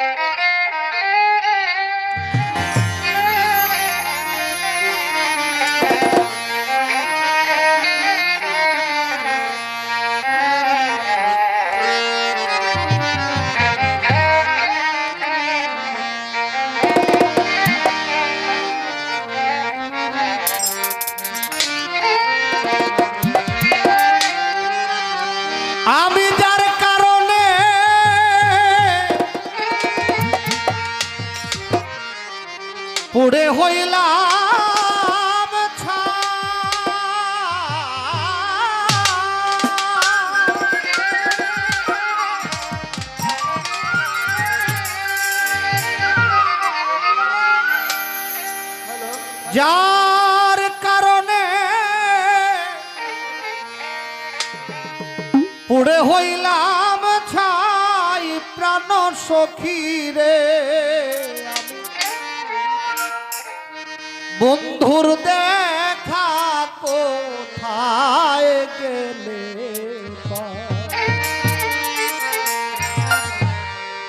Thank you. পুড়ে হইলাম যার কারণে পুড়ে হইলাম ছাই প্রাণ সখী রে। বন্ধুর দেখা কোথায় গেলে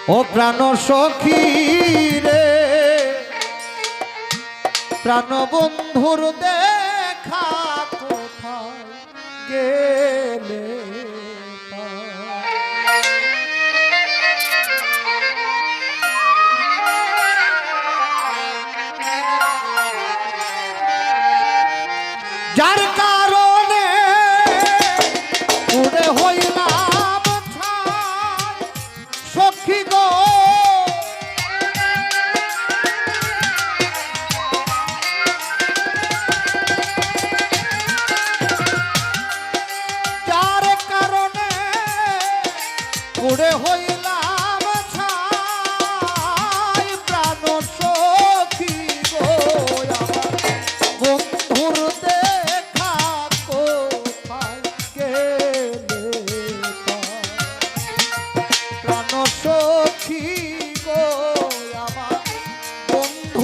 ও প্রাণ সখী রে প্রাণ বন্ধুর দেখা কোথায় গেলে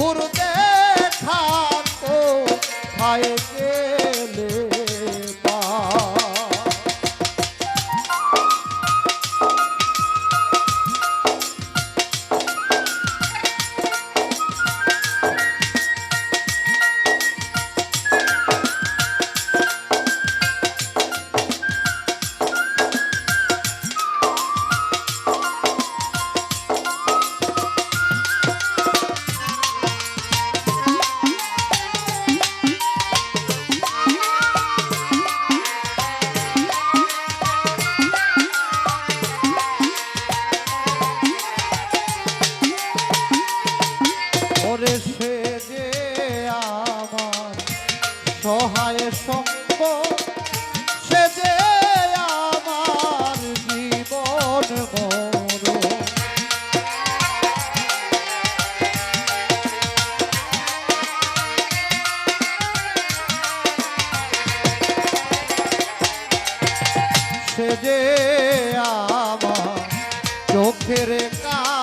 গুরু দেখা ভাই ছেড়ে কা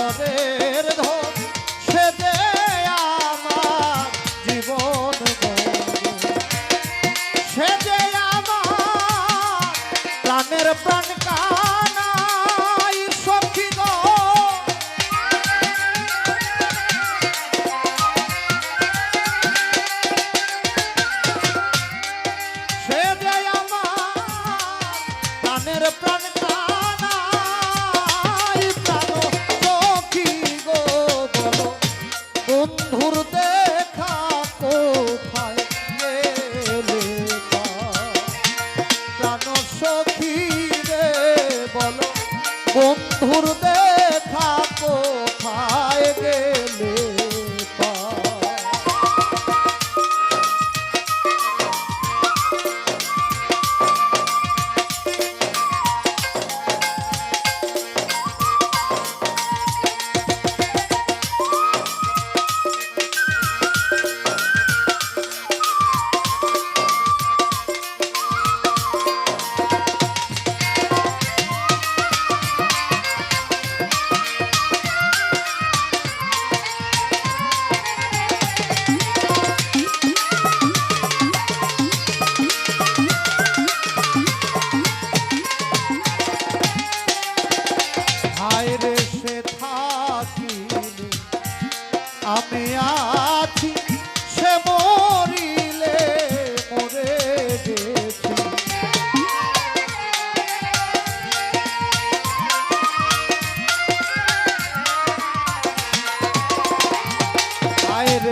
করে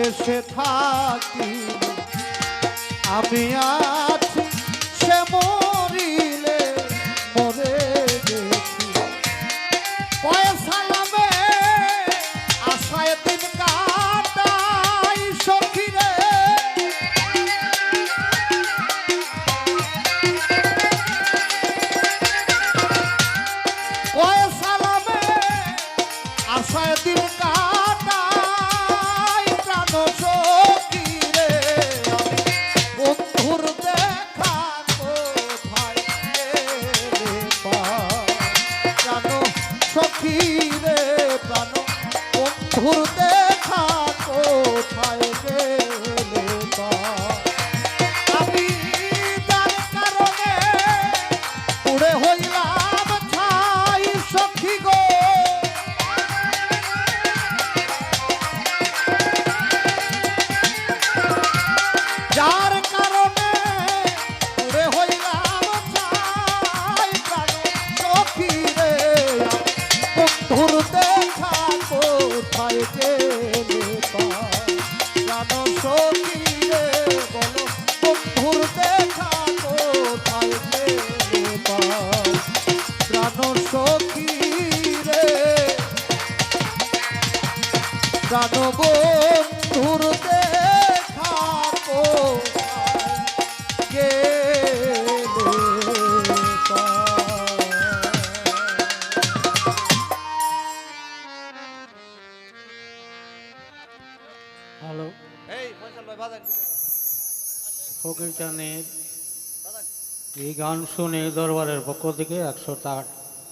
দেশে থাকি। আমি আছি সে মরিলে মরে গেছি। পয়সা নামে আশায় দিন ফকির চানের এই গান শুনে দরবারের পক্ষ থেকে একশো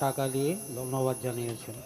টাকা দিয়ে ধন্যবাদ জানিয়েছেন।